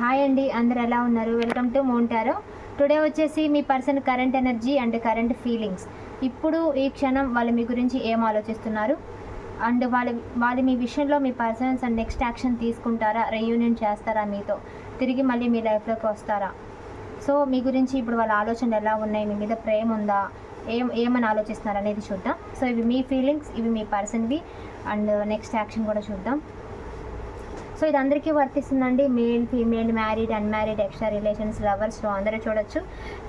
Hi అండి అందరు ఎలా ఉన్నారు? వెల్కమ్ టు మోంటారో టుడే వచ్చేసి మీ person current energy and current feelings ఇప్పుడు ఈ క్షణం వాళ్ళు మీ గురించి ఏం ఆలోచిస్తున్నారు? అండ్ వాళ్ళ వాళ్ళు మీ విషయంలో మీ పర్సన్స్ అండ్ నెక్స్ట్ యాక్షన్ తీసుకుంటారా? రెయూనియన్ చేస్తారా మీతో? తిరిగి మళ్ళీ మీ లైఫ్లోకి వస్తారా? సో మీ గురించి ఇప్పుడు వాళ్ళ ఆలోచనలు ఎలా ఉన్నాయి? మీ మీద ప్రేమ ఉందా? ఏం ఏమని ఆలోచిస్తున్నారు అనేది చూద్దాం. సో ఇవి మీ ఫీలింగ్స్ ఇవి మీ పర్సన్వి అండ్ నెక్స్ట్ యాక్షన్ కూడా చూద్దాం. సో ఇది అందరికీ వర్తిస్తుందండి. Male female married unmarried extra relations లవర్స్లో అందరూ చూడొచ్చు.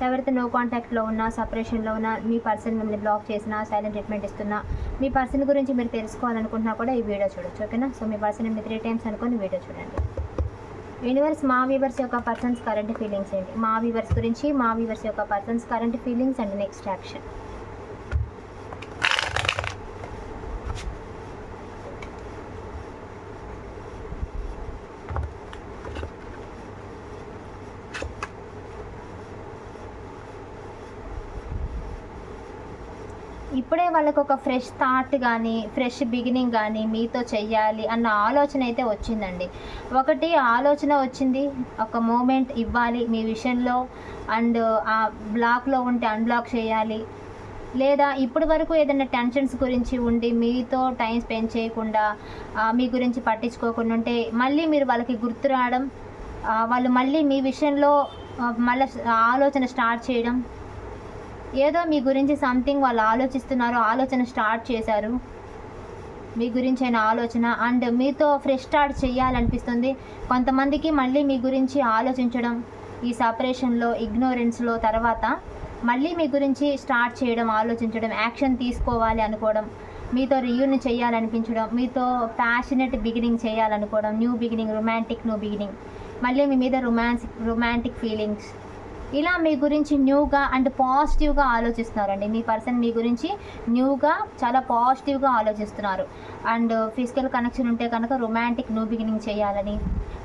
ఎవరైతే నో కాంటాక్ట్లో ఉన్నా సపరేషన్లో ఉన్నా మీ పర్సన్ మిమ్మల్ని బ్లాక్ చేసినా సైలెంట్ ట్రీట్మెంట్ ఇస్తున్నా మీ పర్సన్ గురించి మీరు తెలుసుకోవాలనుకుంటున్నా కూడా ఈ వీడియో చూడొచ్చు ఓకేనా? సో మీ పర్సన్ మీ త్రీ టైమ్స్ అనుకొని వీడియో చూడండి. యూనివర్స్ మా వీవర్స్ యొక్క పర్సన్స్ కరెంట్ ఫీలింగ్స్ ఏంటి? మా వీవర్స్ గురించి మా వీవర్స్ యొక్క persons current feelings and next action ఇప్పుడే వాళ్ళకు ఒక ఫ్రెష్ థాట్ కానీ ఫ్రెష్ బిగినింగ్ కానీ మీతో చెయ్యాలి అన్న ఆలోచన అయితే వచ్చిందండి. ఒకటి ఆలోచన వచ్చింది ఒక మూమెంట్ ఇవ్వాలి మీ విషయంలో అండ్ ఆ బ్లాక్లో ఉంటే అన్బ్లాక్ చేయాలి. లేదా ఇప్పటి వరకు ఏదైనా టెన్షన్స్ గురించి ఉండి మీతో టైం స్పెండ్ చేయకుండా మీ గురించి పట్టించుకోకుండా ఉంటే మళ్ళీ మీరు వాళ్ళకి గుర్తు రావడం వాళ్ళు మళ్ళీ మీ విషయంలో మళ్ళీ ఆలోచన స్టార్ట్ చేయడం ఏదో మీ గురించి సంథింగ్ వాళ్ళు ఆలోచిస్తున్నారు ఆలోచన స్టార్ట్ చేశారు. మీ గురించి అయిన ఆలోచన అండ్ మీతో ఫ్రెష్ స్టార్ట్ చేయాలనిపిస్తుంది. కొంతమందికి మళ్ళీ మీ గురించి ఆలోచించడం ఈ సపరేషన్లో ఇగ్నోరెన్స్లో తర్వాత మళ్ళీ మీ గురించి స్టార్ట్ చేయడం ఆలోచించడం యాక్షన్ తీసుకోవాలి అనుకోవడం మీతో రియూన్ చేయాలనిపించడం మీతో passionate beginning చేయాలనుకోవడం new beginning romantic new beginning మళ్ళీ మీ మీద రొమాన్స్ రొమాంటిక్ ఫీలింగ్స్ ఇలా మీ గురించి న్యూగా అండ్ పాజిటివ్గా ఆలోచిస్తున్నారండి. మీ పర్సన్ మీ గురించి న్యూగా చాలా పాజిటివ్గా ఆలోచిస్తున్నారు. అండ్ ఫిజికల్ కనెక్షన్ ఉంటే కనుక రొమాంటిక్ న్యూ బిగినింగ్ చేయాలని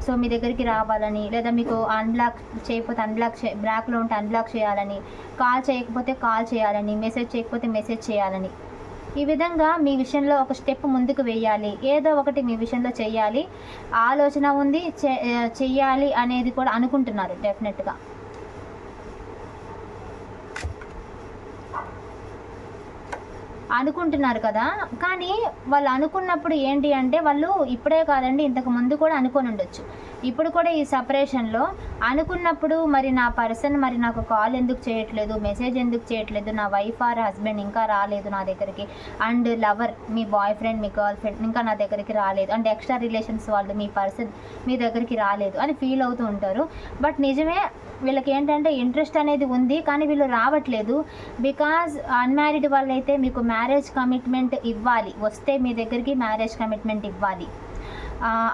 సో మీ దగ్గరికి రావాలని లేదా మీకు అన్బ్లాక్ చేయకపోతే అన్బ్లాక్ చే బ్లాక్లో ఉంటే అన్బ్లాక్ చేయాలని కాల్ చేయకపోతే కాల్ చేయాలని మెసేజ్ చేయకపోతే మెసేజ్ చేయాలని. ఈ విధంగా మీ విషయంలో ఒక స్టెప్ ముందుకు వేయాలి. ఏదో ఒకటి మీ విషయంలో చేయాలి. ఆలోచన ఉంది చే- చెయ్యాలి అనేది కూడా అనుకుంటున్నారు డెఫినెట్గా. అనుకుంటున్నారు కదా. కానీ వాళ్ళు అనుకున్నప్పుడు ఏంటి అంటే వాళ్ళు ఇప్పుడే కాదండి ఇంతకు ముందు కూడా అనుకొని ఉండొచ్చు. ఇప్పుడు కూడా ఈ సపరేషన్లో అనుకున్నప్పుడు మరి నా పర్సన్ మరి నాకు కాల్ ఎందుకు చేయట్లేదు మెసేజ్ ఎందుకు చేయట్లేదు నా వైఫ్ ఆర్ హస్బెండ్ ఇంకా రాలేదు నా దగ్గరికి అండ్ లవర్ మీ బాయ్ ఫ్రెండ్ మీ గర్ల్ ఫ్రెండ్ ఇంకా నా దగ్గరికి రాలేదు అండ్ ఎక్స్ట్రా రిలేషన్స్ వాళ్ళు మీ పర్సన్ మీ దగ్గరికి రాలేదు అని ఫీల్ అవుతూ ఉంటారు. బట్ నిజమే వీళ్ళకి ఏంటంటే ఇంట్రెస్ట్ అనేది ఉంది కానీ వీళ్ళు రావట్లేదు. బికాజ్ అన్మ్యారీడ్ వాళ్ళైతే మీకు మ్యారేజ్ కమిట్మెంట్ ఇవ్వాలి. వస్తే మీ దగ్గరికి మ్యారేజ్ కమిట్మెంట్ ఇవ్వాలి.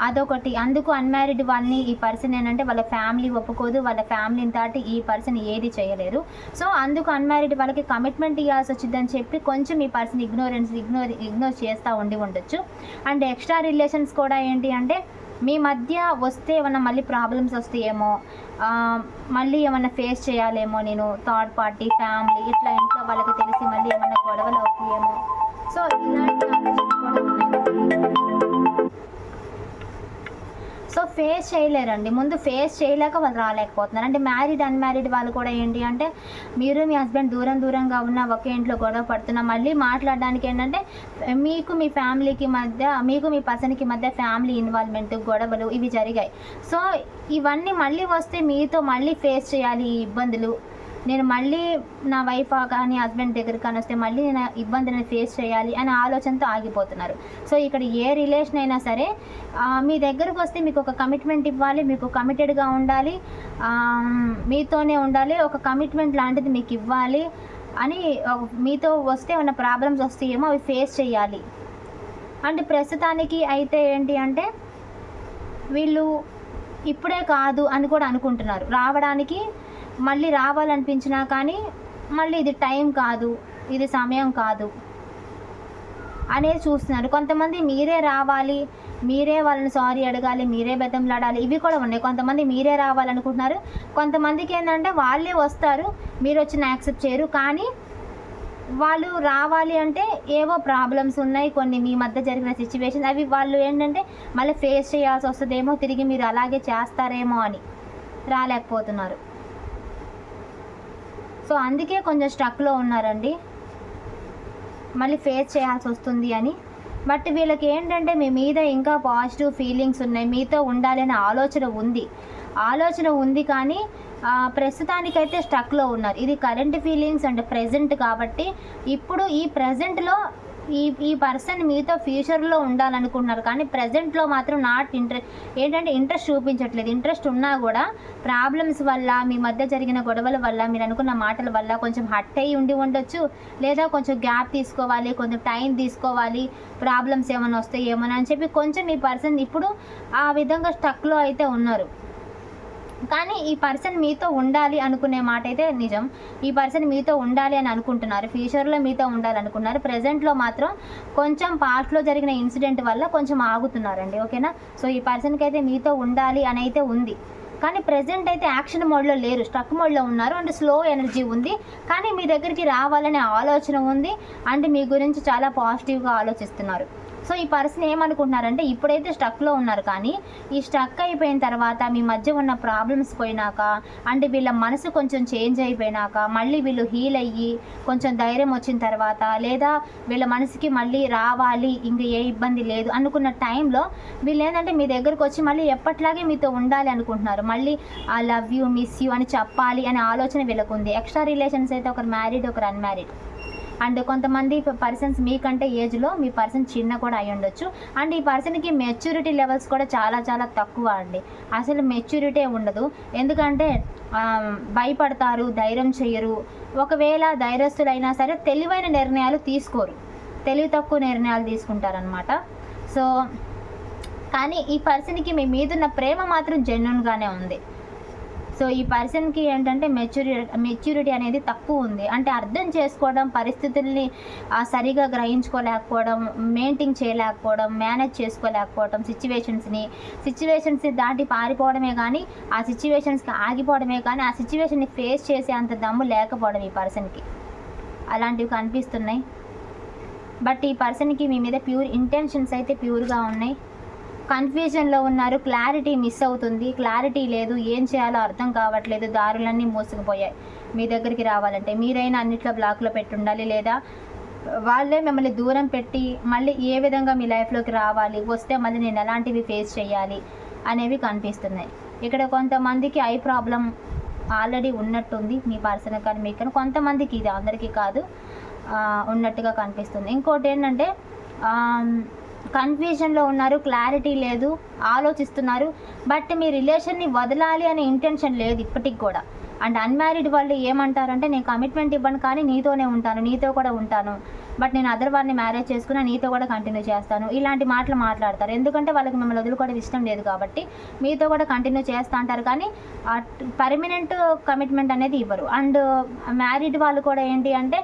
అదొకటి. అందుకు అన్మ్యారీడ్ వాళ్ళని ఈ పర్సన్ ఏంటంటే వాళ్ళ ఫ్యామిలీ ఒప్పుకోదు. వాళ్ళ ఫ్యామిలీని దాటి ఈ పర్సన్ ఏది చేయలేరు. సో అందుకు అన్మ్యారీడ్ వాళ్ళకి కమిట్మెంట్ ఇవ్వాల్సి వచ్చిందని చెప్పి కొంచెం ఈ పర్సన్ ఇగ్నోరెన్స్ ఇగ్నోర్ ఇగ్నోర్ చేస్తూ ఉండి ఉండొచ్చు. అండ్ ఎక్స్ట్రా రిలేషన్స్ కూడా ఏంటి అంటే మీ మధ్య వస్తే ఏమన్నా మళ్ళీ ప్రాబ్లమ్స్ వస్తాయేమో? మళ్ళీ ఏమన్నా ఫేస్ చేయాలేమో నేను? థర్డ్ పార్టీ ఫ్యామిలీ ఇట్లా ఇంట్లో వాళ్ళకి తెలిసి మళ్ళీ ఏమన్నా గొడవలు అవుతాయేమో? సో ఇలాంటి సో ఫేస్ చేయలేరండి. ముందు ఫేస్ చేయలేక వాళ్ళు రాలేకపోతున్నారు. అంటే మ్యారీడ్ అన్మ్యారీడ్ వాళ్ళు కూడా ఏంటి అంటే మీరు మీ హస్బెండ్ దూరం దూరంగా ఉన్న ఒకే ఇంట్లో గొడవ పడుతున్నా మళ్ళీ మాట్లాడడానికి ఏంటంటే మీకు మీ ఫ్యామిలీకి మధ్య మీకు మీ పర్సన్కి మధ్య ఫ్యామిలీ ఇన్వాల్వ్మెంట్ గొడవలు ఇవి జరిగాయి. సో ఇవన్నీ మళ్ళీ వస్తే మీతో మళ్ళీ ఫేస్ చేయాలి ఈ ఇబ్బందులు. నేను మళ్ళీ నా వైఫ్ కానీ హస్బెండ్ దగ్గరికి కానీ వస్తే మళ్ళీ నేను ఇబ్బందిని ఫేస్ చేయాలి అనే ఆలోచనతో ఆగిపోతున్నారు. సో ఇక్కడ ఏ రిలేషన్ అయినా సరే మీ దగ్గరకు వస్తే మీకు ఒక కమిట్మెంట్ ఇవ్వాలి మీకు కమిటెడ్గా ఉండాలి మీతోనే ఉండాలి ఒక కమిట్మెంట్ లాంటిది మీకు ఇవ్వాలి అని మీతో వస్తే ఉన్న ప్రాబ్లమ్స్ వస్తాయేమో అవి ఫేస్ చేయాలి. అంటే ప్రస్తుతానికి అయితే ఏంటి అంటే వీళ్ళు ఇప్పుడే కాదు అని కూడా అనుకుంటున్నారు. రావడానికి మళ్ళీ రావాలనిపించినా కానీ మళ్ళీ ఇది టైం కాదు ఇది సమయం కాదు అనేది చూస్తున్నారు. కొంతమంది మీరే రావాలి మీరే వాళ్ళని సారీ అడగాలి మీరే బెతంలాడాలి ఇవి కూడా ఉన్నాయి. కొంతమంది మీరే రావాలనుకుంటున్నారు. కొంతమందికి ఏంటంటే వాళ్ళే వస్తారు మీరు వచ్చిన యాక్సెప్ట్ చేయరు. కానీ వాళ్ళు రావాలి అంటే ఏవో ప్రాబ్లమ్స్ ఉన్నాయి కొన్ని మీ మధ్య జరిగిన సిచ్యువేషన్ అవి వాళ్ళు ఏంటంటే మళ్ళీ ఫేస్ చేయాల్సి వస్తుందేమో తిరిగి మీరు అలాగే చేస్తారేమో అని రాలేకపోతున్నారు. సో అందుకే కొంచెం స్ట్రక్లో ఉన్నారండి. మళ్ళీ ఫేస్ చేయాల్సి వస్తుంది అని. బట్ వీళ్ళకి ఏంటంటే మీ మీద ఇంకా పాజిటివ్ ఫీలింగ్స్ ఉన్నాయి. మీతో ఉండాలనే ఆలోచన ఉంది. ఆలోచన ఉంది కానీ ప్రస్తుతానికైతే స్టక్లో ఉన్నారు. ఇది కరెంట్ ఫీలింగ్స్ అంటే ప్రజెంట్ కాబట్టి ఇప్పుడు ఈ ప్రజెంట్లో ఈ ఈ పర్సన్ మీతో ఫ్యూచర్లో ఉండాలనుకుంటున్నారు కానీ ప్రజెంట్లో మాత్రం నాట్ ఇంట్రెస్ట్ ఏంటంటే ఇంట్రెస్ట్ చూపించట్లేదు. ఇంట్రెస్ట్ ఉన్నా కూడా ప్రాబ్లమ్స్ వల్ల మీ మధ్య జరిగిన గొడవల వల్ల మీరు అనుకున్న మాటల వల్ల కొంచెం హట్ అయ్యి ఉండి ఉండొచ్చు. లేదా కొంచెం గ్యాప్ తీసుకోవాలి కొంచెం టైం తీసుకోవాలి. ప్రాబ్లమ్స్ ఏమైనా వస్తాయి ఏమైనా అని చెప్పి కొంచెం ఈ పర్సన్ ఇప్పుడు ఆ విధంగా స్టక్లో అయితే ఉన్నారు. కానీ ఈ పర్సన్ మీతో ఉండాలి అనుకునే మాట అయితే నిజం. ఈ పర్సన్ మీతో ఉండాలి అని అనుకుంటున్నారు. ఫ్యూచర్లో మీతో ఉండాలనుకున్నారు ప్రజెంట్లో మాత్రం కొంచెం పాస్ట్లో జరిగిన ఇన్సిడెంట్ వల్ల కొంచెం ఆగుతున్నారండి. ఓకేనా? సో ఈ పర్సన్కి అయితే మీతో ఉండాలి అని అయితే ఉంది. కానీ ప్రజెంట్ అయితే యాక్షన్ మోడ్లో లేరు. స్ట్రక్ మోడ్లో ఉన్నారు. అండ్ స్లో ఎనర్జీ ఉంది. కానీ మీ దగ్గరికి రావాలనే ఆలోచన ఉంది. అండ్ మీ గురించి చాలా పాజిటివ్గా ఆలోచిస్తున్నారు. సో ఈ పర్సన్ ఏమనుకుంటున్నారంటే ఇప్పుడైతే స్టక్లో ఉన్నారు కానీ ఈ స్టక్ అయిపోయిన తర్వాత మీ మధ్య ఉన్న ప్రాబ్లమ్స్ పోయినాక అంటే వీళ్ళ మనసు కొంచెం చేంజ్ అయిపోయినాక మళ్ళీ వీళ్ళు హీల్ అయ్యి కొంచెం ధైర్యం వచ్చిన తర్వాత లేదా వీళ్ళ మనసుకి మళ్ళీ రావాలి ఇంక ఏ ఇబ్బంది లేదు అనుకున్న టైంలో వీళ్ళు ఏంటంటే మీ దగ్గరకు వచ్చి మళ్ళీ ఎప్పట్లాగే మీతో ఉండాలి అనుకుంటున్నారు. మళ్ళీ ఆ లవ్ యూ మిస్ యూ అని చెప్పాలి అనే ఆలోచన వీళ్ళకు ఉంది ఎక్స్ట్రా రిలేషన్స్ అయితే ఒకరు మ్యారీడ్ ఒకరు అన్మ్యారీడ్ అండ్ కొంతమంది పర్సన్స్ మీకంటే ఏజ్లో మీ పర్సన్ చిన్న కూడా అయి ఉండొచ్చు. అండ్ ఈ పర్సన్కి మెచ్యూరిటీ లెవెల్స్ కూడా చాలా చాలా తక్కువ అండి. అసలు మెచ్యూరిటీ ఉండదు. ఎందుకంటే భయపడతారు ధైర్యం చేయరు. ఒకవేళ ధైర్యస్తులైనా సరే తెలివైన నిర్ణయాలు తీసుకోరు. తెలివి తక్కువ నిర్ణయాలు తీసుకుంటారనమాట సో కానీ ఈ పర్సన్కి మీ మీదున్న ప్రేమ మాత్రం జెన్యున్గానే ఉంది. సో ఈ పర్సన్కి ఏంటంటే మెచ్యూరి మెచ్యూరిటీ అనేది తక్కువ ఉంది. అంటే అర్థం చేసుకోవడం పరిస్థితుల్ని సరిగా గ్రహించుకోలేకపోవడం మెయింటైన్ చేయలేకపోవడం మేనేజ్ చేసుకోలేకపోవడం సిచ్యువేషన్స్ని సిచ్యువేషన్స్ని దాటి పారిపోవడమే కానీ ఆ సిచ్యువేషన్స్కి ఆగిపోవడమే కానీ ఆ సిచ్యువేషన్ని ఫేస్ చేసే అంత దమ్ము లేకపోవడం ఈ పర్సన్కి. అలాంటివి కనిపిస్తున్నాయి. బట్ ఈ పర్సన్కి మీ మీద ప్యూర్ ఇంటెన్షన్స్ అయితే ప్యూర్గా ఉన్నాయి. కన్ఫ్యూజన్లో ఉన్నారు. క్లారిటీ మిస్ అవుతుంది. క్లారిటీ లేదు. ఏం చేయాలో అర్థం కావట్లేదు. దారులన్నీ మూసుకుపోయాయి. మీ దగ్గరికి రావాలంటే మీరైనా అన్నిట్లో బ్లాక్లో పెట్టుండాలి లేదా? వాళ్ళే మిమ్మల్ని దూరం పెట్టి మళ్ళీ ఏ విధంగా మీ లైఫ్లోకి రావాలి? వస్తే మళ్ళీ నేను ఎలాంటివి ఫేస్ చేయాలి? అనేవి కనిపిస్తున్నాయి. ఇక్కడ కొంతమందికి ఐ ప్రాబ్లం ఆల్రెడీ ఉన్నట్టుంది. మీ పర్సన్ కానీ మీకు కానీ కొంతమందికి ఇది అందరికీ కాదు ఉన్నట్టుగా కనిపిస్తుంది. ఇంకోటి ఏంటంటే కన్ఫ్యూజన్లో ఉన్నారు క్లారిటీ లేదు ఆలోచిస్తున్నారు బట్ మీ రిలేషన్ని వదలాలి అనే ఇంటెన్షన్ లేదు ఇప్పటికి కూడా. అండ్ అన్మ్యారీడ్ వాళ్ళు ఏమంటారంటే నేను కమిట్మెంట్ ఇవ్వను కానీ నీతోనే ఉంటాను నీతో కూడా ఉంటాను. బట్ నేను అదర్ వారిని మ్యారేజ్ చేసుకున్నా నీతో కూడా కంటిన్యూ చేస్తాను. ఇలాంటి మాటలు మాట్లాడతారు. ఎందుకంటే వాళ్ళకి మిమ్మల్ని వదులుకోవడం ఇష్టం లేదు కాబట్టి మీతో కూడా కంటిన్యూ చేస్తా అంటారు కానీ పర్మనెంట్ కమిట్మెంట్ అనేది ఇవ్వరు. అండ్ మ్యారీడ్ వాళ్ళు కూడా ఏంటి అంటే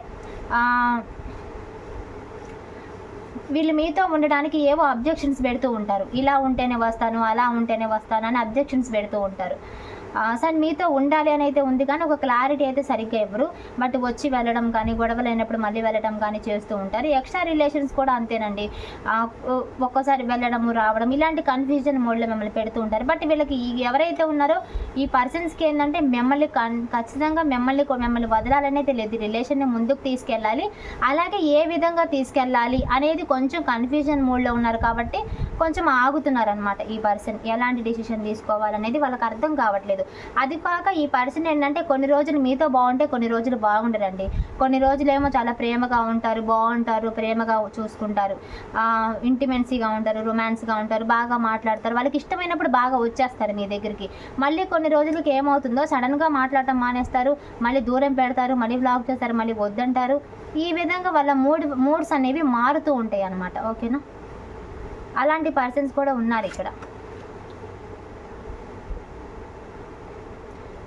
వీళ్ళు మీతో ఉండడానికి ఏవో అబ్జెక్షన్స్ పెడుతూ ఉంటారు. ఇలా ఉంటేనే వస్తాను అలా ఉంటేనే వస్తాను అని అబ్జెక్షన్స్ పెడుతూ ఉంటారు. సార్ మీతో ఉండాలి అని అయితే ఉంది కానీ ఒక క్లారిటీ అయితే సరిగ్గా ఇవ్వరు. బట్ వచ్చి వెళ్ళడం కానీ గొడవలు అయినప్పుడు మళ్ళీ వెళ్ళడం కానీ చేస్తూ ఉంటారు. ఎక్స్ట్రా రిలేషన్స్ కూడా అంతేనండి. ఒక్కోసారి వెళ్ళడము రావడం ఇలాంటి కన్ఫ్యూజన్ మోడ్లో మిమ్మల్ని పెడుతూ ఉంటారు. బట్ వీళ్ళకి ఎవరైతే ఉన్నారో ఈ పర్సన్స్కి ఏంటంటే మిమ్మల్ని కన్ ఖచ్చితంగా మిమ్మల్ని మిమ్మల్ని వదలాలని అయితే లేదు. రిలేషన్ని ముందుకు తీసుకెళ్ళాలి. అలాగే ఏ విధంగా తీసుకెళ్ళాలి అనేది కొంచెం కన్ఫ్యూజన్ మూడ్లో ఉన్నారు కాబట్టి కొంచెం ఆగుతున్నారు అనమాట ఈ పర్సన్ ఎలాంటి డిసిషన్ తీసుకోవాలనేది వాళ్ళకి అర్థం కావట్లేదు. అది కాక ఈ పర్సన్ ఏంటంటే కొన్ని రోజులు మీతో బాగుంటే కొన్ని రోజులు బాగుండరండి. కొన్ని రోజులు ఏమో చాలా ప్రేమగా ఉంటారు బాగుంటారు ప్రేమగా చూసుకుంటారు. ఇంటిమెన్సీగా ఉంటారు రొమాన్స్గా ఉంటారు బాగా మాట్లాడతారు. వాళ్ళకి ఇష్టమైనప్పుడు బాగా వచ్చేస్తారు మీ దగ్గరికి. మళ్ళీ కొన్ని రోజులకి ఏమవుతుందో సడన్గా మాట్లాడటం మానేస్తారు మళ్ళీ దూరం పెడతారు మళ్ళీ బ్లాక్ చేస్తారు మళ్ళీ వద్దంటారు. ఈ విధంగా వాళ్ళ మూడ్ మూడ్స్ అనేవి మారుతూ ఉంటాయి అన్నమాట ఓకేనా? అలాంటి పర్సన్స్ కూడా ఉన్నారు ఇక్కడ.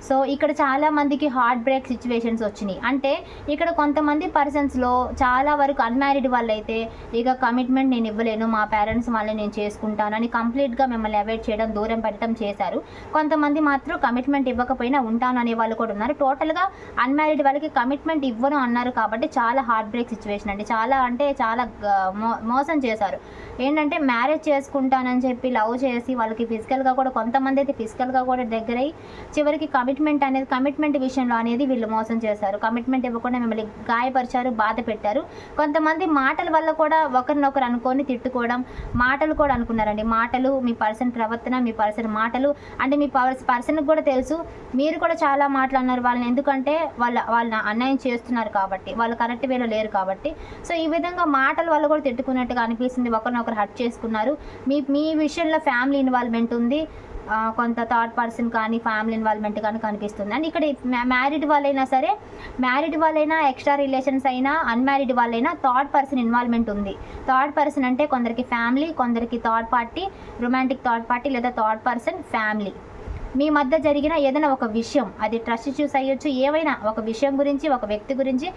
సో ఇక్కడ చాలా మందికి హార్ట్ బ్రేక్ సిచ్యువేషన్స్ వచ్చినాయి. అంటే ఇక్కడ కొంతమంది పర్సన్స్లో చాలా వరకు అన్మ్యారీడ్ వాళ్ళైతే ఇక కమిట్మెంట్ నేను ఇవ్వలేను మా పేరెంట్స్ వాళ్ళని నేను చేసుకుంటానని కంప్లీట్గా మిమ్మల్ని అవాయిడ్ చేయడం దూరం పెట్టడం చేశారు. కొంతమంది మాత్రం కమిట్మెంట్ ఇవ్వకపోయినా ఉంటాను అనే వాళ్ళు కూడా ఉన్నారు. టోటల్గా అన్మ్యారీడ్ వాళ్ళకి కమిట్మెంట్ ఇవ్వను అన్నారు కాబట్టి చాలా హార్ట్ బ్రేక్ సిచ్యువేషన్ అండి. చాలా అంటే చాలా మో- మోసం చేశారు. ఏంటంటే మ్యారేజ్ చేసుకుంటానని చెప్పి లవ్ చేసి వాళ్ళకి ఫిజికల్గా కూడా కొంతమంది అయితే ఫిజికల్గా కూడా దగ్గరై చివరికి కమిట్ కమిట్మెంట్ అనేది కమిట్మెంట్ విషయంలో అనేది వీళ్ళు మోసం చేశారు. కమిట్మెంట్ ఇవ్వకుండా మిమ్మల్ని గాయపరిచారు బాధ పెట్టారు. కొంతమంది మాటల వల్ల కూడా ఒకరినొకరు అనుకొని తిట్టుకోవడం మాటలు కూడా అనుకున్నారండి. మాటలు మీ పర్సన్ ప్రవర్తన మీ పర్సన్ మాటలు అంటే మీ పర్సన్కి కూడా తెలుసు. మీరు కూడా చాలా మాటలు అన్నారు. వాళ్ళని ఎందుకంటే వాళ్ళ వాళ్ళ అన్యాయం చేస్తున్నారు కాబట్టి వాళ్ళు కరెక్ట్ వేలో లేరు కాబట్టి. సో ఈ విధంగా మాటల వల్ల కూడా తిట్టుకున్నట్టుగా అనిపిస్తుంది. ఒకరినొకరు హర్ట్ చేసుకున్నారు. మీ మీ విషయంలో ఫ్యామిలీ ఇన్వాల్వ్మెంట్ ఉంది. కొంత థర్డ్ పర్సన్ కానీ ఫ్యామిలీ ఇన్వాల్వ్మెంట్ కానీ కనిపిస్తుంది. అండ్ ఇక్కడ మ్యారీడ్ వాళ్ళైనా సరే మ్యారీడ్ వాళ్ళైనా ఎక్స్ట్రా రిలేషన్స్ అయినా అన్మ్యారీడ్ వాళ్ళైనా థర్డ్ పర్సన్ ఇన్వాల్వ్మెంట్ ఉంది. థర్డ్ పర్సన్ అంటే కొందరికి ఫ్యామిలీ కొందరికి third party romantic third party లేదా థర్డ్ పర్సన్ ఫ్యామిలీ మీ మధ్య జరిగిన ఏదైనా ఒక విషయం అది ట్రస్ట్ ఇష్యూస్ అయ్యొచ్చు ఏవైనా ఒక విషయం గురించి ఒక వ్యక్తి గురించి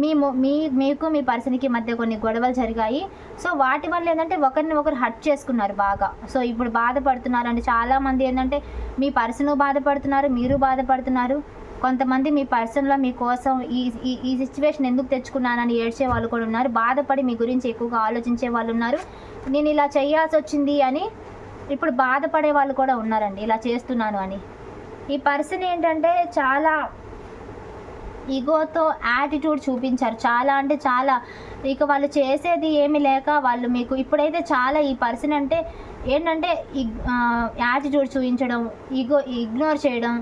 మీ మీ మీకు మీ పర్సన్కి మధ్య కొన్ని గొడవలు జరిగాయి. సో వాటి వల్ల ఏంటంటే ఒకరిని ఒకరు హర్ట్ చేసుకున్నారు బాగా. సో ఇప్పుడు బాధపడుతున్నారు అంటే చాలామంది ఏంటంటే మీ పర్సన్ బాధపడుతున్నారు మీరు బాధపడుతున్నారు. కొంతమంది మీ పర్సన్లో మీకోసం ఈ ఈ సిచ్యువేషన్ ఎందుకు తెచ్చుకున్నానని ఏడ్చే వాళ్ళు కూడా ఉన్నారు. బాధపడి మీ గురించి ఎక్కువగా ఆలోచించే వాళ్ళు ఉన్నారు. నేను ఇలా చేయాల్సి వచ్చింది అని ఇప్పుడు బాధపడే వాళ్ళు కూడా ఉన్నారండి. ఇలా చేస్తున్నాను అని. ఈ పర్సన్ ఏంటంటే చాలా ఈగోతో యాటిట్యూడ్ చూపించారు. చాలా అంటే చాలా ఇక వాళ్ళు చేసేది ఏమి లేక వాళ్ళు మీకు ఇప్పుడైతే చాలా ఈ పర్సన్ అంటే ఏంటంటే యాటిట్యూడ్ చూపించడం ఇగో ఇగ్నోర్ చేయడం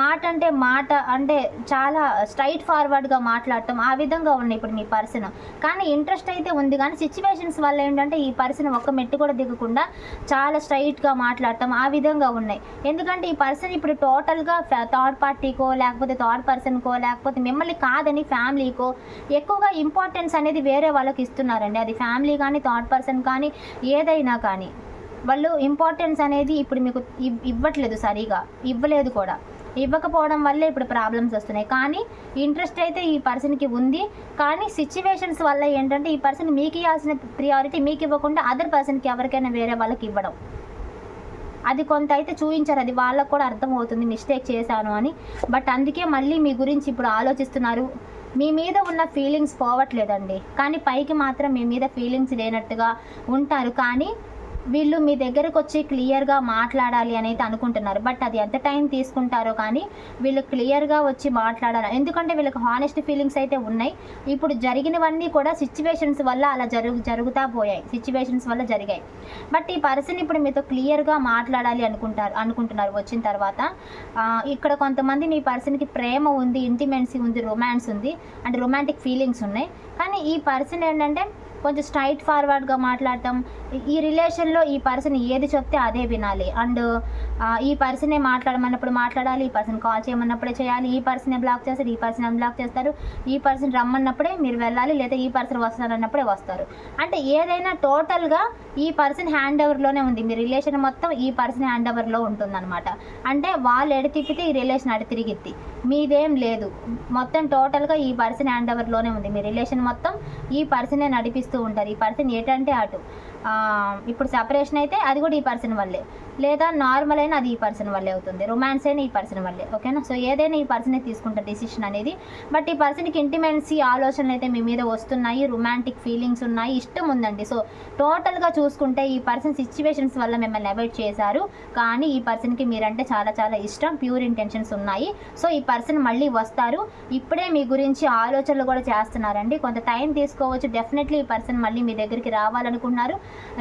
మాట అంటే మాట అంటే చాలా స్ట్రైట్ ఫార్వర్డ్గా మాట్లాడటం ఆ విధంగా ఉన్నాయి ఇప్పుడు మీ పర్సన్. కానీ ఇంట్రెస్ట్ అయితే ఉంది. కానీ సిచ్యువేషన్స్ వల్ల ఏంటంటే ఈ పర్సన్ ఒక్క మెట్టు కూడా దిగకుండా చాలా స్ట్రైట్గా మాట్లాడటం ఆ విధంగా ఉన్నాయి. ఎందుకంటే ఈ పర్సన్ ఇప్పుడు టోటల్గా థర్డ్ పార్టీకో లేకపోతే థర్డ్ పర్సన్కో లేకపోతే మిమ్మల్ని కాదని ఫ్యామిలీకో ఎక్కువగా ఇంపార్టెన్స్ అనేది వేరే వాళ్ళకి ఇస్తున్నారండి. అది ఫ్యామిలీ కానీ థర్డ్ పర్సన్ కానీ ఏదైనా కానీ. వాళ్ళు ఇంపార్టెన్స్ అనేది ఇప్పుడు మీకు ఇవ్- ఇవ్వట్లేదు సరిగా. ఇవ్వలేదు కూడా. ఇవ్వకపోవడం వల్లే ఇప్పుడు ప్రాబ్లమ్స్ వస్తున్నాయి. కానీ ఇంట్రెస్ట్ అయితే ఈ పర్సన్కి ఉంది. కానీ సిచ్యువేషన్స్ వల్ల ఏంటంటే ఈ పర్సన్ మీకు ఇవ్వాల్సిన ప్రియారిటీ మీకు ఇవ్వకుండా అదర్ పర్సన్కి ఎవరికైనా వేరే వాళ్ళకి ఇవ్వడం. అది కొంత అయితే చూపించారు అది వాళ్ళకు కూడా అర్థమవుతుంది. మిస్టేక్ చేశాను అని. బట్ అందుకే మళ్ళీ మీ గురించి ఇప్పుడు ఆలోచిస్తున్నారు. మీ మీద ఉన్న ఫీలింగ్స్ పోవట్లేదండి. కానీ పైకి మాత్రం మీ మీద ఫీలింగ్స్ లేనట్టుగా ఉంటారు. కానీ వీళ్ళు మీ దగ్గరకు వచ్చి క్లియర్గా మాట్లాడాలి అనేది అనుకుంటున్నారు. బట్ అది ఎంత టైం తీసుకుంటారో కానీ వీళ్ళు క్లియర్గా వచ్చి మాట్లాడాలి ఎందుకంటే వీళ్ళకి హానెస్ట్ ఫీలింగ్స్ అయితే ఉన్నాయి. ఇప్పుడు జరిగినవన్నీ కూడా సిచ్యువేషన్స్ వల్ల అలా జరుగు జరుగుతా పోయాయి. సిచ్యువేషన్స్ వల్ల జరిగాయి. బట్ ఈ పర్సన్ ఇప్పుడు మీతో క్లియర్గా మాట్లాడాలి అనుకుంటారు అనుకుంటున్నారు. వచ్చిన తర్వాత ఇక్కడ కొంతమంది మీ పర్సన్కి ప్రేమ ఉంది ఇంటిమెన్సీ ఉంది రొమాన్స్ ఉంది అంటే రొమాంటిక్ ఫీలింగ్స్ ఉన్నాయి. కానీ ఈ పర్సన్ ఏంటంటే కొంచెం స్ట్రైట్ ఫార్వర్డ్గా మాట్లాడటం ఈ రిలేషన్లో ఈ పర్సన్ ఏది చెప్తే అదే వినాలి అండ్ ఈ పర్సనే మాట్లాడమన్నప్పుడు మాట్లాడాలి ఈ పర్సన్ కాల్ చేయమన్నప్పుడే చేయాలి ఈ పర్సనే బ్లాక్ చేస్తారు ఈ పర్సన్ బ్లాక్ చేస్తారు ఈ పర్సన్ రమ్మన్నప్పుడే మీరు వెళ్ళాలి లేదా ఈ పర్సన్ వస్తారన్నప్పుడే వస్తారు అంటే ఏదైనా టోటల్గా ఈ పర్సన్ హ్యాండ్ ఓవర్లోనే ఉంది మీ రిలేషన్ మొత్తం ఈ పర్సన్ హ్యాండ్ ఓవర్లో ఉంటుందన్నమాట అంటే వాళ్ళు ఎడి తిప్పితే ఈ రిలేషన్ అడి తిరిగిద్ది మీదేం లేదు మొత్తం టోటల్గా ఈ పర్సన్ హ్యాండ్ ఓవర్లోనే ఉంది మీ రిలేషన్ మొత్తం ఈ పర్సనే నడిపిస్తూ ఉంటారు ఈ పర్సన్ ఏటంటే అటు. ఇప్పుడు సపరేషన్ అయితే అది కూడా ఈ పర్సన్ వల్లే. లేదా నార్మల్ అయినా అది ఈ పర్సన్ వల్లే అవుతుంది. రొమాన్స్ అయినా ఈ పర్సన్ వల్లే ఓకేనా సో ఏదైనా ఈ పర్సనే తీసుకుంటారు డిసిషన్ అనేది బట్ ఈ పర్సన్కి ఇంటిమెన్సీ ఆలోచనలు అయితే మీ మీద వస్తున్నాయి రొమాంటిక్ ఫీలింగ్స్ ఉన్నాయి ఇష్టం ఉందండి. సో టోటల్గా చూసుకుంటే ఈ పర్సన్ సిచ్యువేషన్స్ వల్ల మిమ్మల్ని అవాయిడ్ చేశారు కానీ ఈ పర్సన్కి మీరంటే చాలా చాలా ఇష్టం ప్యూర్ ఇంటెన్షన్స్ ఉన్నాయి. సో ఈ పర్సన్ మళ్ళీ వస్తారు. ఇప్పుడే మీ గురించి ఆలోచనలు కూడా చేస్తున్నారండి. కొంత టైం తీసుకోవచ్చు. డెఫినెట్లీ ఈ పర్సన్ మళ్ళీ మీ దగ్గరికి రావాలనుకున్నారు.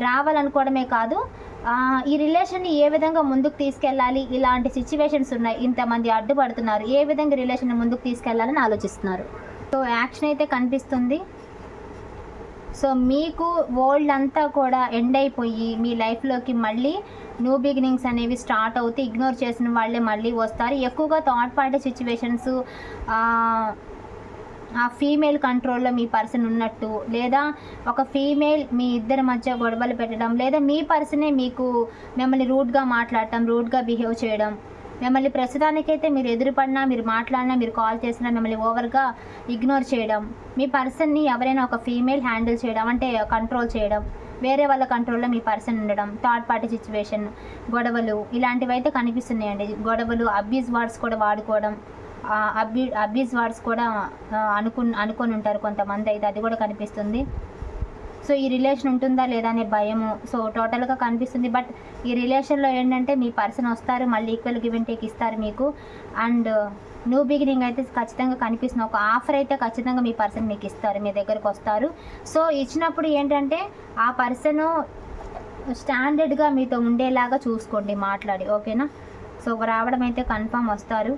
రావాలనుకోవడమే కాదు ఈ రిలేషన్ని ఏ విధంగా ముందుకు తీసుకెళ్ళాలి? ఇలాంటి సిచ్యువేషన్స్ ఉన్నాయి. ఇంతమంది అడ్డుపడుతున్నారు. ఏ విధంగా రిలేషన్ ముందుకు తీసుకెళ్ళాలని ఆలోచిస్తున్నారు? సో యాక్షన్ అయితే కనిపిస్తుంది. సో మీకు వరల్డ్ అంతా కూడా ఎండ్ అయిపోయి మీ లైఫ్లోకి మళ్ళీ న్యూ బిగినింగ్స్ అనేవి స్టార్ట్ అవుతాయి ఇగ్నోర్ చేసిన వాళ్ళే మళ్ళీ వస్తారు. ఎక్కువగా థర్డ్ పార్టీ సిచ్యువేషన్స్ ఆ ఫీమేల్ కంట్రోల్లో మీ పర్సన్ ఉన్నట్టు లేదా ఒక ఫీమేల్ మీ ఇద్దరి మధ్య గొడవలు పెట్టడం లేదా మీ పర్సనే మీకు మిమ్మల్ని రూడ్గా మాట్లాడటం రూడ్గా బిహేవ్ చేయడం. మిమ్మల్ని ప్రస్తుతానికైతే మీరు ఎదురుపడినా మీరు మాట్లాడినా మీరు కాల్ చేసినా మిమ్మల్ని ఓవర్గా ఇగ్నోర్ చేయడం. మీ పర్సన్ని ఎవరైనా ఒక ఫీమేల్ హ్యాండిల్ చేయడం అంటే కంట్రోల్ చేయడం. వేరే వాళ్ళ కంట్రోల్లో మీ పర్సన్ ఉండడం. థర్డ్ పార్టీ సిచ్యువేషన్ గొడవలు ఇలాంటివి అయితే కనిపిస్తున్నాయండి. గొడవలు అబ్యూస్ వర్డ్స్ కూడా వాడుకోవడం. అబ్బి అబ్యూస్ వర్డ్స్ కూడా అనుకు అనుకొని ఉంటారు కొంతమంది. అయితే అది కూడా కనిపిస్తుంది. సో ఈ రిలేషన్ ఉంటుందా లేదా అనే భయము. సో టోటల్గా కనిపిస్తుంది. బట్ ఈ రిలేషన్లో ఏంటంటే మీ పర్సన్ వస్తారు మళ్ళీ ఈక్వల్ గివ్ అండ్ టేక్ ఇస్తారు మీకు. అండ్ న్యూ బిగినింగ్ అయితే ఖచ్చితంగా కనిపిస్తుంది. ఒక ఆఫర్ అయితే ఖచ్చితంగా మీ పర్సన్ మీకు ఇస్తారు మీ దగ్గరకు వస్తారు. సో ఇచ్చినప్పుడు ఏంటంటే ఆ పర్సన్ స్టాండర్డ్గా మీతో ఉండేలాగా చూసుకోండి మాట్లాడి. ఓకేనా? సో రావడం అయితే కన్ఫామ్ వస్తారు.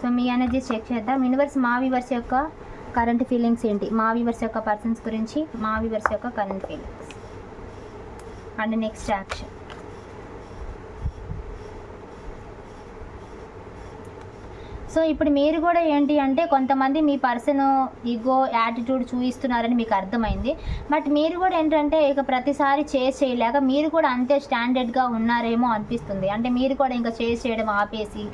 సో మీ ఎనర్జీ చెక్ చేద్దాం. యూనివర్స్ మా వివర్స్ యొక్క కరెంట్ ఫీలింగ్స్ ఏంటి? మా వివర్స్ యొక్క పర్సన్స్ గురించి మా వివర్స్ యొక్క current feelings and next action so ఇప్పుడు మీరు కూడా ఏంటి అంటే కొంతమంది మీ పర్సన్ ఈగో యాటిట్యూడ్ చూపిస్తున్నారని మీకు అర్థమైంది. బట్ మీరు కూడా ఏంటంటే ఇక ప్రతిసారి చేసి చేయలేక మీరు కూడా అంతే స్టాండర్డ్గా ఉన్నారేమో అనిపిస్తుంది. అంటే మీరు కూడా ఇంకా చేసి చేయడం ఆపేసి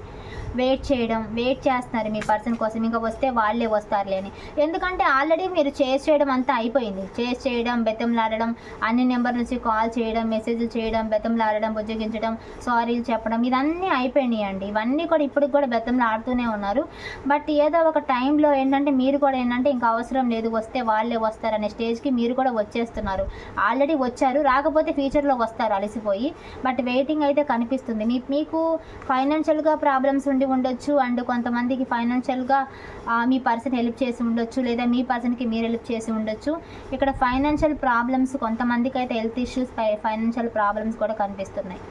వెయిట్ చేయడం వెయిట్ చేస్తున్నారు మీ పర్సన్ కోసం. ఇంకా వస్తే వాళ్ళే వస్తారులే అని. ఎందుకంటే ఆల్రెడీ మీరు చేసి చేయడం అంతా అయిపోయింది. చేసి చేయడం బెతంలాడడం అన్ని నెంబర్ నుంచి కాల్ చేయడం మెసేజ్లు చేయడం బెతంలాడడం బుజ్జగించడం సారీలు చెప్పడం ఇదన్నీ అయిపోయినాయి అండి ఇవన్నీ కూడా ఇప్పుడు కూడా బెతంలో ఆడుతూనే ఉన్నారు. బట్ ఏదో ఒక టైంలో ఏంటంటే మీరు కూడా ఏంటంటే ఇంకా అవసరం లేదు వస్తే వాళ్ళే వస్తారనే స్టేజ్కి మీరు కూడా వచ్చేస్తున్నారు. ఆల్రెడీ వచ్చారు రాకపోతే ఫ్యూచర్లో వస్తారు అలసిపోయి. బట్ వెయిటింగ్ అయితే కనిపిస్తుంది. మీ మీకు ఫైనాన్షియల్గా ప్రాబ్లమ్స్ ఉండి ఉండొచ్చు. అండ్ కొంతమందికి ఫైనాన్షియల్గా మీ పర్సన్ హెల్ప్ చేసి ఉండొచ్చు. లేదా మీ పర్సన్కి మీరు హెల్ప్ చేసి ఉండొచ్చు. ఇక్కడ ఫైనాన్షియల్ ప్రాబ్లమ్స్ కొంతమందికి అయితే హెల్త్ ఇష్యూస్ ఫైనాన్షియల్ ప్రాబ్లమ్స్ కూడా కనిపిస్తున్నాయి.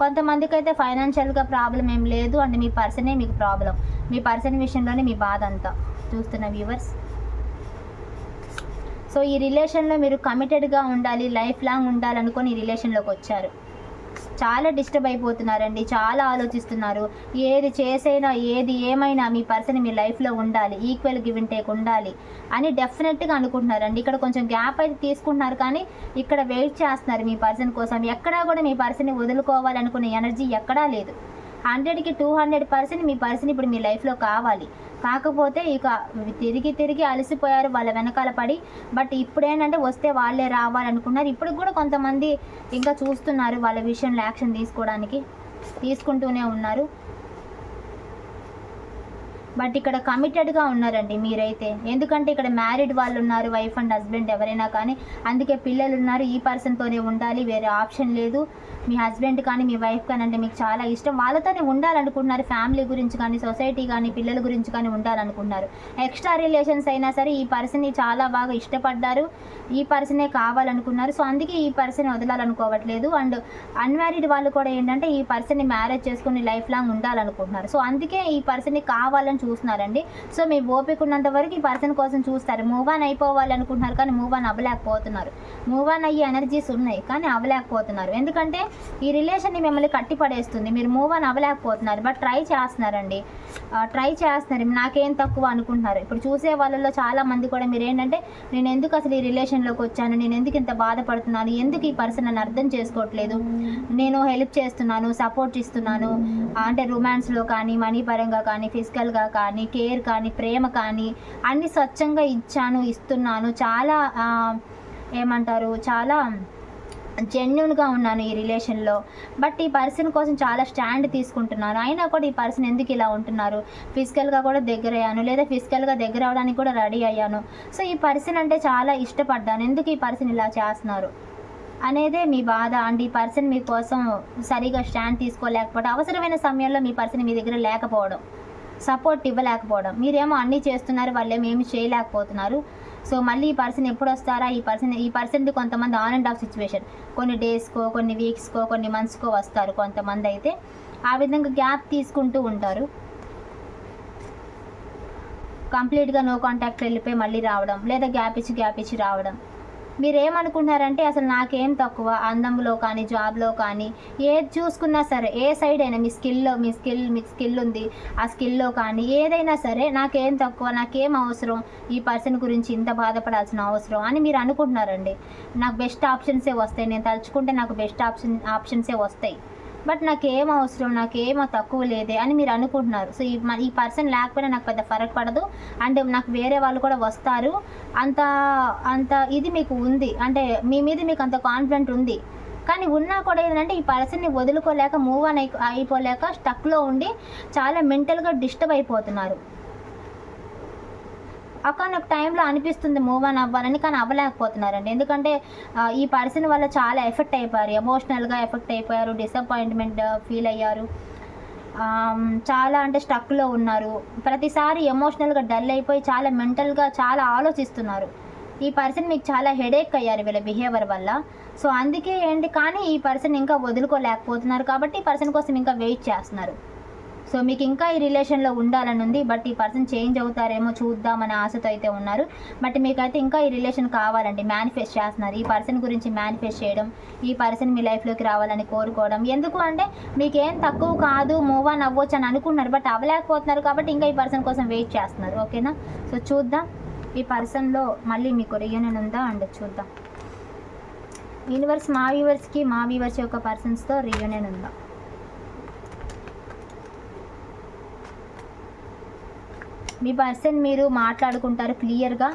కొంతమందికి అయితే ఫైనాన్షియల్గా ప్రాబ్లం ఏం లేదు. అండ్ మీ పర్సనే మీకు ప్రాబ్లం మీ పర్సన్ విషయంలోనే మీ బాధ అంతా. చూస్తున్న వ్యూవర్స్ సో ఈ రిలేషన్లో మీరు కమిటెడ్గా ఉండాలి లైఫ్ లాంగ్ ఉండాలనుకొని ఈ రిలేషన్లోకి వచ్చారు. చాలా డిస్టర్బ్ అయిపోతున్నారండి చాలా ఆలోచిస్తున్నారు. ఏది చేసైనా ఏది ఏమైనా మీ పర్సన్ మీ లైఫ్లో ఉండాలి ఈక్వల్ గివ్ అండ్ టేక్ ఉండాలి అని డెఫినెట్గా అనుకుంటున్నారండి. ఇక్కడ కొంచెం గ్యాప్ అయితే తీసుకుంటున్నారు కానీ ఇక్కడ వెయిట్ చేస్తున్నారు మీ పర్సన్ కోసం. ఎక్కడా కూడా మీ పర్సన్ని వదులుకోవాలనుకునే ఎనర్జీ ఎక్కడా లేదు. హండ్రెడ్కి టూ హండ్రెడ్ పర్సెంట్ మీ పర్సన్ ఇప్పుడు మీ లైఫ్లో కావాలి. కాకపోతే ఇక తిరిగి తిరిగి అలసిపోయారు వాళ్ళ వెనకాల పడి. బట్ ఇప్పుడు ఏంటంటే వస్తే వాళ్ళే రావాలనుకున్నారు. ఇప్పుడు కూడా కొంతమంది ఇంకా చూస్తున్నారు వాళ్ళ విషయంలో యాక్షన్ తీసుకోవడానికి తీసుకుంటూనే ఉన్నారు. బట్ ఇక్కడ కమిటెడ్గా ఉన్నారండి మీరైతే. ఎందుకంటే ఇక్కడ మ్యారీడ్ వాళ్ళు ఉన్నారు వైఫ్ అండ్ హస్బెండ్ ఎవరైనా కానీ. అందుకే పిల్లలు ఉన్నారు ఈ పర్సన్తోనే ఉండాలి వేరే ఆప్షన్ లేదు. మీ హస్బెండ్ కానీ మీ వైఫ్ కానీ అంటే మీకు చాలా ఇష్టం. వాళ్ళతోనే ఉండాలనుకుంటున్నారు ఫ్యామిలీ గురించి కానీ సొసైటీ కానీ పిల్లల గురించి కానీ ఉండాలనుకుంటున్నారు. ఎక్స్ట్రా రిలేషన్స్ అయినా సరే ఈ పర్సన్ని చాలా బాగా ఇష్టపడ్డారు. ఈ పర్సనే కావాలనుకున్నారు. సో అందుకే ఈ పర్సన్ వదలాలనుకోవట్లేదు. అండ్ అన్మ్యారీడ్ వాళ్ళు కూడా ఏంటంటే ఈ పర్సన్ని మ్యారేజ్ చేసుకుని లైఫ్ లాంగ్ ఉండాలనుకుంటున్నారు. సో అందుకే ఈ పర్సన్ని కావాలని చూస్తున్నారండి. సో మీ ఓపిక ఉన్నంత వరకు ఈ పర్సన్ కోసం చూస్తారు. మూవ్ ఆన్ అయిపోవాలనుకుంటున్నారు కానీ మూవ్ ఆన్ అవ్వలేకపోతున్నారు. మూవ్ ఆన్ అయ్యే ఎనర్జీస్ ఉన్నాయి కానీ అవ్వలేకపోతున్నారు. ఎందుకంటే ఈ రిలేషన్ని మిమ్మల్ని కట్టిపడేస్తుంది మీరు మూవ్ ఆన్ అవ్వలేకపోతున్నారు. బట్ ట్రై చేస్తున్నారండి. ట్రై చేస్తున్నారు. నాకేం తక్కువ అనుకుంటున్నారు. ఇప్పుడు చూసే వాళ్ళలో చాలా మంది కూడా మీరు ఏంటంటే నేను ఎందుకు అసలు ఈ రిలేషన్లోకి వచ్చాను? నేను ఎందుకు ఇంత బాధపడుతున్నాను? ఎందుకు ఈ పర్సన్ నన్ను అర్థం చేసుకోవట్లేదు? నేను హెల్ప్ చేస్తున్నాను సపోర్ట్ ఇస్తున్నాను. అంటే రొమాన్స్లో కానీ మనీ పరంగా కానీ ఫిజికల్గా కానీ కేర్ కానీ ప్రేమ కానీ అన్ని స్వచ్ఛంగా ఇచ్చాను ఇస్తున్నాను. చాలా ఏమంటారు? చాలా జెన్యున్గా ఉన్నాను ఈ రిలేషన్లో బట్ ఈ పర్సన్ కోసం చాలా స్టాండ్ తీసుకుంటున్నాను. అయినా కూడా ఈ పర్సన్ ఎందుకు ఇలా ఉంటున్నారు? ఫిజికల్గా కూడా దగ్గర అయ్యాను. లేదా ఫిజికల్గా దగ్గర అవడానికి కూడా రెడీ అయ్యాను. సో ఈ పర్సన్ అంటే చాలా ఇష్టపడ్డాను. ఎందుకు ఈ పర్సన్ ఇలా చేస్తున్నారు? అనేదే మీ బాధ. అండ్ ఈ పర్సన్ మీకోసం సరిగా స్టాండ్ తీసుకోలేకపోవడం. అవసరమైన సమయంలో మీ పర్సన్ మీ దగ్గర లేకపోవడం. సపోర్ట్ ఇవ్వలేకపోవడం. మీరేమో అన్నీ చేస్తున్నారు వాళ్ళేమో ఏమి చేయలేకపోతున్నారు. సో మళ్ళీ ఈ పర్సన్ ఎప్పుడు వస్తారా ఈ పర్సన్ ఈ పర్సన్ది కొంతమంది ఆన్ అండ్ ఆఫ్ సిచ్యువేషన్ కొన్ని డేస్కో కొన్ని వీక్స్కో కొన్ని మంత్స్కో వస్తారు కొంతమంది అయితే ఆ విధంగా గ్యాప్ తీసుకుంటూ ఉంటారు. కంప్లీట్గా నో కాంటాక్ట్ వెళ్ళిపోయి మళ్ళీ రావడం లేదా గ్యాప్ ఇచ్చి గ్యాప్ ఇచ్చి రావడం. మీరేమనుకుంటున్నారంటే అసలు నాకేం తక్కువ? అందంలో కానీ జాబ్లో కానీ ఏది చూసుకున్నా సరే ఏ సైడ్ అయినా మీ స్కిల్లో మీ స్కిల్ మీ స్కిల్ ఉంది. ఆ స్కిల్లో కానీ ఏదైనా సరే నాకేం తక్కువ నాకేం అవసరం? ఈ పర్సన్ గురించి ఇంత బాధపడాల్సిన అవసరం? అని మీరు అనుకుంటున్నారండి. నాకు బెస్ట్ ఆప్షన్సే వస్తాయి. నేను తలుచుకుంటే నాకు బెస్ట్ ఆప్షన్ ఆప్షన్సే వస్తాయి. బట్ నాకు అవసరం నాకు ఏమో తక్కువ లేదే అని మీరు అనుకుంటున్నారు. సో ఈ ఈ పర్సన్ లేకపోయినా నాకు పెద్ద ఫరక్ పడదు. అంటే నాకు వేరే వాళ్ళు కూడా వస్తారు. అంత అంత ఇది మీకు ఉంది. అంటే మీ మీద మీకు అంత కాన్ఫిడెంట్ ఉంది. కానీ ఉన్నా కూడా ఏంటంటే ఈ పర్సన్ని వదులుకోలేక మూవ్ ఆన్ అయిపోలేక స్టక్లో ఉండి చాలా మెంటల్గా డిస్టర్బ్ అయిపోతున్నారు. ఒకనొక టైంలో అనిపిస్తుంది మూవ్ ఆన్ అవ్వాలని కానీ అవ్వలేకపోతున్నారండి. ఎందుకంటే ఈ పర్సన్ వల్ల చాలా ఎఫెక్ట్ అయిపోయారు. ఎమోషనల్గా ఎఫెక్ట్ అయిపోయారు డిసప్పాయింట్మెంట్ ఫీల్ అయ్యారు. చాలా అంటే స్టక్లో ఉన్నారు. ప్రతిసారి ఎమోషనల్గా డల్ అయిపోయి చాలా మెంటల్గా చాలా ఆలోచిస్తున్నారు. ఈ పర్సన్ మీకు చాలా హెడేక్ అయ్యారు వీళ్ళ బిహేవియర్ వల్ల. సో అందుకే ఏంటి కానీ ఈ పర్సన్ ఇంకా వదులుకోలేకపోతున్నారు కాబట్టి ఈ పర్సన్ కోసం ఇంకా వెయిట్ చేస్తున్నారు. సో మీకు ఇంకా ఈ రిలేషన్లో ఉండాలని ఉంది బట్ ఈ పర్సన్ చేంజ్ అవుతారేమో చూద్దామనే ఆశతో అయితే ఉన్నారు. బట్ మీకైతే ఇంకా ఈ రిలేషన్ కావాలండి మేనిఫెస్ట్ చేస్తున్నారు. ఈ పర్సన్ గురించి మేనిఫెస్ట్ చేయడం ఈ పర్సన్ మీ లైఫ్లోకి రావాలని కోరుకోవడం. ఎందుకు అంటే మీకేం తక్కువ కాదు మూవ్ ఆన్ అవ్వచ్చు అని అనుకున్నారు బట్ అవ్వలేకపోతున్నారు కాబట్టి ఇంకా ఈ పర్సన్ కోసం వెయిట్ చేస్తున్నారు. ఓకేనా? సో చూద్దాం. ఈ పర్సన్లో మళ్ళీ మీకు రియూనియన్ ఉందా అండ్ చూద్దాం. యూనివర్స్ మా వ్యూవర్స్కి మా వ్యూవర్స్ యొక్క పర్సన్స్తో రియూనియన్ ఉందా? మీ పర్సన్ మీరు మాట్లాడుకుంటారు క్లియర్గా.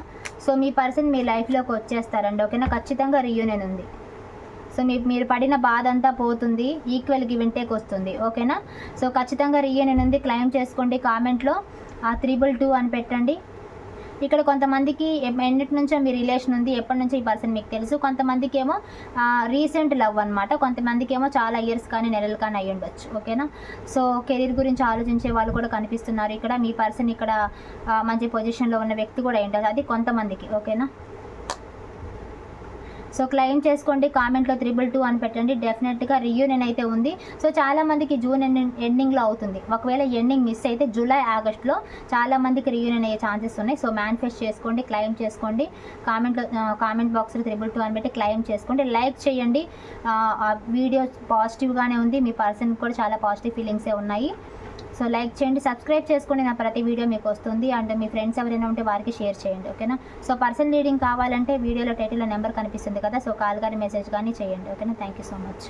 సో మీ పర్సన్ మీ లైఫ్లోకి వచ్చేస్తారండి. ఓకేనా? ఖచ్చితంగా రియూనియన్ ఉంది. సో మీ మీరు పడిన బాధ అంతా పోతుంది. ఈక్వల్ గివ్ అండ్ టేక్ వస్తుంది. ఓకేనా? సో ఖచ్చితంగా రీయూనియన్ ఉంది. క్లైమ్ చేసుకోండి. కామెంట్లో ఆ త్రిబుల్ టూ అని పెట్టండి. ఇక్కడ కొంతమందికి ఎన్నిటి నుంచో మీ రిలేషన్ ఉంది ఎప్పటి నుంచో ఈ పర్సన్ మీకు తెలుసు. కొంతమందికి ఏమో రీసెంట్ లవ్ అనమాట కొంతమందికి ఏమో చాలా ఇయర్స్ కానీ నెలలు కానీ అయ్యి ఉండొచ్చు. ఓకేనా సో కెరీర్ గురించి ఆలోచించే వాళ్ళు కూడా కనిపిస్తున్నారు ఇక్కడ. మీ పర్సన్ ఇక్కడ మంచి పొజిషన్లో ఉన్న వ్యక్తి కూడా అయి ఉంటుంది అది కొంతమందికి. ఓకేనా సో క్లెయిమ్ చేసుకోండి కామెంట్లో త్రిబుల్ టూ అని పెట్టండి. డెఫినెట్గా రియూనియన్ అయితే ఉంది. సో చాలామందికి జూన్ ఎండింగ్ ఎండింగ్లో అవుతుంది. ఒకవేళ ఎండింగ్ మిస్ అయితే జూలై ఆగస్ట్లో చాలామందికి రియూనియన్ అయ్యే ఛాన్సెస్ ఉన్నాయి. సో మేనిఫెస్ట్ చేసుకోండి క్లెయిమ్ చేసుకోండి. కామెంట్లో కామెంట్ బాక్స్లో త్రిబుల్ టూ అని పెట్టి క్లెయిమ్ చేసుకోండి. లైక్ చేయండి. ఆ, వీడియో పాజిటివ్గానే ఉంది. మీ పర్సన్ కూడా చాలా పాజిటివ్ ఫీలింగ్సే ఉన్నాయి. సో లైక్ చేయండి సబ్స్క్రైబ్ చేసుకోండి నా ప్రతి వీడియో మీకు వస్తుంది. అండ్ మీ ఫ్రెండ్స్ ఎవరైనా ఉంటే వారికి షేర్ చేయండి ఓకేనా? సో పర్సన్ రీడింగ్ కావాలంటే వీడియోలో టైటిల్లో నెంబర్ కనిపిస్తుంది కదా సో కాల్ కానీ మెసేజ్ కానీ చేయండి ఓకేనా? Thank you so much.